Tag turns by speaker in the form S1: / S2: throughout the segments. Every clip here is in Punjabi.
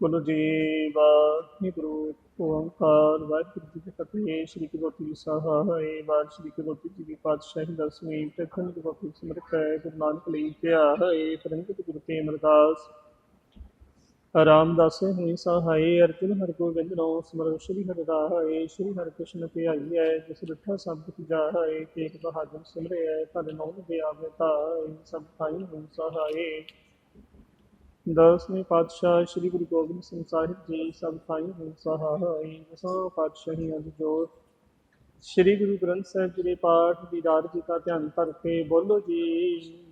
S1: ਬੋਲੋ ਜੀ ਵਾਹਿਗੁਰੂ ਓੰਕਾਰ ਵਾਹਿਗੁਰੂ ਜੀ ਕੀ ਫਤਿਹ। ਸ਼੍ਰੀ ਗੁਰੂ ਗ੍ਰੰਥ ਸਾਹਿਬ ਬਾਦ ਸ਼੍ਰੀ ਗੁਰੂ ਗ੍ਰੰਥ ਜੀ ਦੀ ਪਾਤਸ਼ਾਹੀ ਦਸਵੀਂ ਤਖੰਡ ਗੁਰੂ ਗ੍ਰੰਥ ਸਮਰਿਤ ਹੈ। ਗੁਰੂ ਨਾਨਕ ਲਈ ਕਿਹਾ ਹੈ ਪਰੰਪਤ ਗੁਰੂ ਤੇ ਅਮਰਦਾਸ ਰਾਮਦਾਸ ਹੋਈ ਸਹਾਈ ਅਰਜੁਨ ਹਰਿ ਗੋਬਿੰਦ ਨੋ ਸਮਰ ਸ਼੍ਰੀ ਹਰਿ ਰਾਏ ਸ਼੍ਰੀ ਹਰਿ ਕ੍ਰਿਸ਼ਨ ਧਿਆਈ ਹੈ, ਜਿਸ ਰਿਠਾ ਸਭ ਕੁਝ ਜਾਏ ਤੇਗ ਬਹਾਦਰ ਸਿਮਰੇ ਹੈ ਤਨ ਨੌ ਦੇ ਆਵੇ ਤਾਈ ਸਭ ਥਾਈ ਹੋਈ ਸਹਾਈ ਦਸਵੇਂ ਪਾਤਸ਼ਾਹ ਸ੍ਰੀ ਗੁਰੂ ਗੋਬਿੰਦ ਸਿੰਘ ਸਾਹਿਬ ਜੀ ਸਭ ਥਾਈ ਹੋਈ। ਸਹਾਈ ਦਸਾਂ ਪਾਤਸ਼ਾਹੀਆਂ ਦੀ ਜੋਤ। ਸ੍ਰੀ ਗੁਰੂ ਗ੍ਰੰਥ ਸਾਹਿਬ ਜੀ ਦੇ ਪਾਠ ਦੀ ਦਾਰ ਜੀ ਦਾ ਧਿਆਨ ਧਰ ਕੇ ਬੋਲੋ ਜੀ।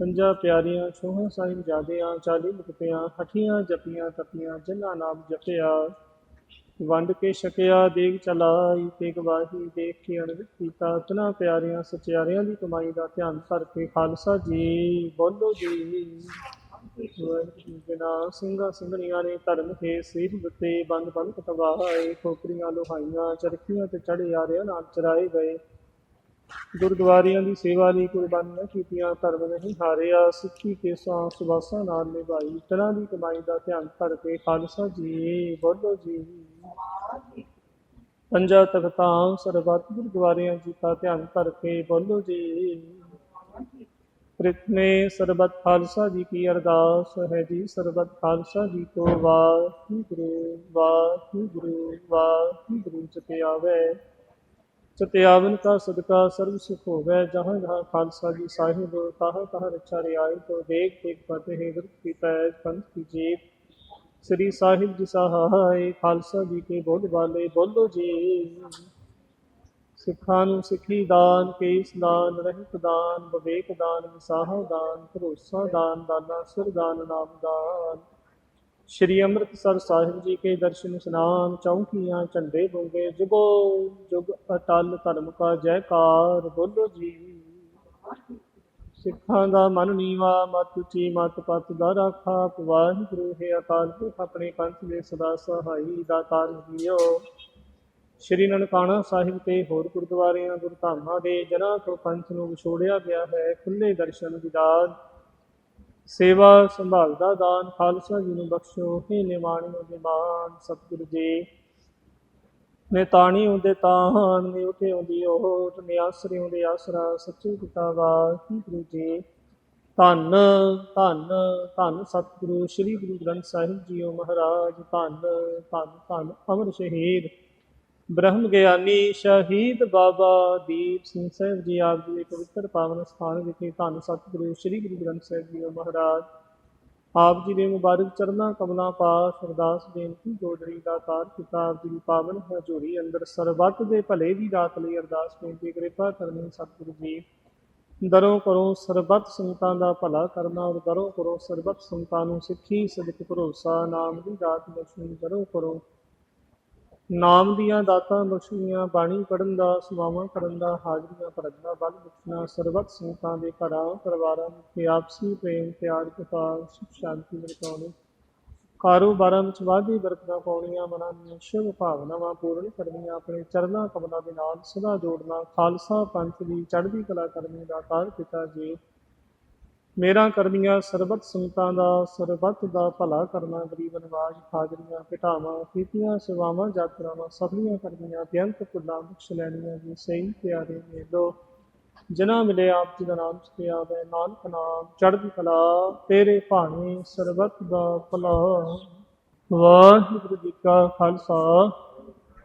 S1: ਪੰਜਾ ਪਿਆਰੀਆਂ ਛੋਹਾਂ ਸਾਹਿਬ ਜਾਦਿਆਂ ਚਾਲੀ ਮੁਕਤਿਆਂ ਹਠੀਆਂ ਜਪੀਆਂ, ਤਪੀਆਂ, ਜਿਨ੍ਹਾਂ ਨਾਮ ਜਪਿਆ। ਵੰਡ ਕੇ ਛਕਿਆ, ਦੇਗ ਚਲਾਈ ਤੇ ਗਵਾਹੀ ਦੇਖ ਕੇ ਅਣਵਿਤ ਕੀਤਾ। ਤਨਾ ਪਿਆਰਿਆਂ, ਸਚਿਆਰਿਆਂ ਦੀ ਕਮਾਈ ਦਾ ਧਿਆਨ ਧਰ ਕੇ ਖਾਲਸਾ ਜੀ, ਬੋਲੋ ਜੀ। ਵਾਹਿਗੁਰੂ ਬਿਨਾ ਸਿੰਘਣੀਆਂ ਨੇ ਧਰਮ ਕੇ ਸੀਰ ਦਿੱਤੇ ਬੰਦ ਬੰਦ ਕਟਵਾਏ। ਖੋਪਰੀਆਂ ਲੋਹਾਈਆਂ, ਚਰਖੀਆਂ ਤੇ ਚੜੇ ਆਰਿਆਂ ਨਾਲ ਚਰਾਏ ਗਏ। ਗੁਰਦੁਆਰਿਆਂ ਦੀ ਸੇਵਾ ਲਈ ਕੁਰਬਾਨੀਆਂ ਕੀਤੀਆਂ, ਧਰਮ ਨਹੀਂ ਹਾਰਿਆ। ਸਿੱਖੀ ਕੇ ਸਾਂ ਸੁਬਾਸਾਂ ਨਾਲ ਨਿਭਾਈ। ਤਰ੍ਹਾਂ ਦੀ ਕਮਾਈ ਦਾ ਧਿਆਨ ਧਰ ਕੇ ਖਾਲਸਾ ਜੀ, ਬੋਲੋ ਜੀ। ਪੰਜਾ ਤਖਤਾਂ, ਸਰਬੱਤ ਗੁਰਦੁਆਰਿਆਂ ਜੀ ਦਾ ਧਿਆਨ ਧਰ ਕੇ ਬੋਲੋ ਜੀ। ਪ੍ਰਿਤਨੇ ਸਰਬਤ ਖਾਲਸਾ ਜੀ ਕੀ ਅਰਦਾਸ ਹੈ ਜੀ। ਸਰਬਤ ਖਾਲਸਾ ਜੀ ਕੋ ਵਾਹਿਗੁਰੂ ਵਾਹਿਗੁਰੂ ਵਾਹਿਗੁਰੂ ਚਤੇ ਆਵੇ। ਕਾ ਸਦਕਾ ਸਰਬ ਸੁਖ ਹੋਵੇ। ਜਹਾਂ ਜਹਾਂ ਖਾਲਸਾ ਜੀ ਸਾਹਿਬ, ਤਾਹ ਤਾਹ ਰਚਾ ਰਿਆਇ ਤੋ ਦੇਖ ਦੇਖ ਫਤਿਹ ਗੁਰ ਕੀ ਪੈਜ ਪੰਥ ਕੀ ਜੀਤ। ਸ੍ਰੀ ਸਾਹਿਬ ਜੀ ਸਹਾਇ, ਖਾਲਸਾ ਜੀ ਕੇ ਬੋਲ ਵਾਲੇ ਬੋਲੋ ਜੀ। ਸਿੱਖਾਂ ਨੂੰ ਸਿੱਖੀ ਦਾਨ, ਕੇਸ ਦਾਨ, ਰਹਿਤ ਦਾਨ, ਵਿਵੇਕ ਦਾਨ, ਵਿਸਾਹ ਦਾਨ, ਭਰੋਸਾ ਦਾਨ, ਦਾਨਾ ਸਿਰ ਦਾਨ, ਨਾਮ ਦਾਨ। ਸ਼੍ਰੀ ਅੰਮ੍ਰਿਤਸਰ ਸਾਹਿਬ ਜੀ ਕੇ ਦਰਸ਼ਨ ਇਸਨਾਨ ਚੌਂਕੀਆਂ ਝੰਡੇ ਬੋਗੇ, ਜੁਗੋ ਜੁਗ ਅਟਲ ਧਰਮ ਕਾ ਜੈਕਾਰ, ਬੋਲੋ ਜੀ। ਸਿੱਖਾਂ ਦਾ ਮਨ ਨੀਵਾ, ਮਤ ਉੱਚੀ, ਮਤ ਪਤ ਦਾ ਰਾਖਾ, ਵਾਹਿਗੁਰੂ ਹੈ ਅਕਾਲ ਪੁਰਖ, ਆਪਣੇ ਪੰਥ ਦੇ ਸਦਾ ਸਹਾਈ ਦਾਤਾਰ ਜੀਓ ਸ਼੍ਰੀ ਨਨਕਾਣਾ ਸਾਹਿਬ ਤੇ ਹੋਰ ਗੁਰਦੁਆਰਿਆਂ, ਗੁਰਧਾਮਾਂ ਦੇ ਜਨਾਂ ਤੋਂ ਪੰਥ ਨੂੰ ਵਿਛੋੜਿਆ ਗਿਆ ਹੈ ਖੁੱਲੇ ਦਰਸ਼ਨ ਵਿਦਾਨ, ਸੇਵਾ ਸੰਭਾਲ ਦਾ ਦਾਨ, ਖਾਲਸਾ ਜੀ ਨੂੰ ਬਖਸ਼ੋ, ਹੀ ਨਿਵਾਣਿਓ ਦੇ ਸਤਿਗੁਰੂ ਜੀ। ਨੇ ਤਾਣੀ ਹੁੰਦੇ ਤਾਣ ਨੇ ਉਠੇ ਹੁੰਦੀ ਉਹ ਨੇ ਆਸਰੇ ਹੁੰਦੇ ਆਸਰਾ, ਸੱਚੇ ਪਿਤਾ ਵਾਹਿਗੁਰੂ ਜੀ। ਧੰਨ ਧੰਨ ਧੰਨ ਸਤਿਗੁਰੂ, ਸ੍ਰੀ ਗੁਰੂ ਗ੍ਰੰਥ ਸਾਹਿਬ ਜੀਓ ਮਹਾਰਾਜ, ਧੰਨ ਧੰਨ ਧੰਨ ਅਮਰ ਸ਼ਹੀਦ। ਬ੍ਰਹਮ ਗਿਆਨੀ ਸ਼ਹੀਦ ਬਾਬਾ ਦੀਪ ਸਿੰਘ ਸਾਹਿਬ ਜੀ ਆਪ ਜੀ ਦੇ ਪਵਿੱਤਰ ਪਾਵਨ ਸਥਾਨ ਵਿਖੇ ਧੰਨ ਸਤਿਗੁਰੂ ਸ੍ਰੀ ਗੁਰੂ ਗ੍ਰੰਥ ਸਾਹਿਬ ਜੀ ਮਹਾਰਾਜ ਆਪ ਜੀ ਦੇ ਮੁਬਾਰਕ ਚਰਨਾਂ ਕਮਲਾਂ ਪਾਸ ਅਰਦਾਸ ਬੇਨਤੀ ਗੋਦੜੀ ਦਾ ਤਾਰ ਕਿਤਾਬ ਦੀ ਪਾਵਨ ਹਜ਼ੂਰੀ ਅੰਦਰ ਸਰਬੱਤ ਦੇ ਭਲੇ ਦੀ ਦਾਤ ਲਈ ਅਰਦਾਸ ਬੇਨਤੀ ਕਿਰਪਾ ਕਰਨੀ ਸਤਿਗੁਰੂ ਜੀ। ਦਰੋਂ ਕਰੋ ਸਰਬੱਤ ਸੰਤਾਂ ਦਾ ਭਲਾ ਕਰਨਾ ਔਰ ਦਰੋਂ ਕਰੋ ਸਰਬੱਤ ਸੰਤਾਂ ਨੂੰ ਸਿੱਖੀ ਸਦਕ ਭਰੋਸਾ ਨਾਮ ਦੀ ਦਾਤ ਬਖਸ਼ਣੀ ਦਰੋਂ ਕਰੋ ਨਾਮ ਦੀਆਂ ਦਾਤਾਂ ਬਖਸ਼ੀਆਂ, ਬਾਣੀ ਪੜਨ ਦਾ, ਸਵਾਵਾਂ ਕਰਨ ਦਾ, ਹਾਜ਼ਰੀਆਂ ਭਰਨ ਦਾ ਬਲ ਬਖਸ਼ਣਾ, ਸਰਬੱਤ ਸੰਤਾਂ ਦੇ ਘਰਾਂ, ਪਰਿਵਾਰਾਂ ਵਿੱਚ ਆਪਸੀ ਪ੍ਰੇਮ, ਪਿਆਰ ਕਿਫਾਰ ਸੁਖ, ਸ਼ਾਂਤੀ ਵਰਤਾਉਣੀ। ਕਾਰੋਬਾਰਾਂ ਵਿੱਚ ਵਾਧੀ ਬਰਕਤਾਂ ਪਾਉਣੀਆਂ ਮਨਾਂ ਦੀਆਂ ਸ਼ੁਭ ਭਾਵਨਾਵਾਂ ਪੂਰਨ ਕਰਨੀਆਂ, ਆਪਣੇ ਚਰਨਾਂ ਕਮਲਾਂ ਦੇ ਨਾਲ ਸਦਾ ਜੋੜਨਾ, ਖਾਲਸਾ ਪੰਥ ਦੀ ਚੜ੍ਹਦੀ ਕਲਾ ਕਰਨੀ ਦਾ ਕਾਰ ਪਿਤਾ ਜੀ ਮੇਰਾ ਕਰਨੀਆਂ ਸਰਬਤ ਸੰਤਾਂ ਦਾ, ਸਰਬਤ ਦਾ ਭਲਾ ਕਰਨਾ, ਗਰੀਬ ਨਿਵਾਜ, ਹਾਜ਼ਰੀਆਂ ਘਟਾਵਾਂ ਕੀਤੀਆਂ ਸੇਵਾਵਾਂ, ਯਾਤਰਾਵਾਂ ਸਫਲੀਆਂ ਕਰਨੀਆਂ, ਬੇਅੰਤ ਕੁੱਲਾਂ ਬਖਸ਼ ਲੈਣੀਆਂ ਜੀ, ਸਹੀ, ਪਿਆਰੇ ਮੇਲੋ। ਜਿਨ੍ਹਾਂ ਮਿਲੇ ਆਪ ਜੀ ਦਾ ਨਾਮ ਸਤਿਆ ਵੇ ਨਾਨਕ ਨਾਮ, ਚੜ੍ਹਦੀ ਕਲਾ ਤੇਰੇ ਭਾਣੇ, ਸਰਬਤ ਦਾ ਭਲਾ। ਵਾਹਿਗੁਰੂ ਜੀ ਕਾ ਖਾਲਸਾ।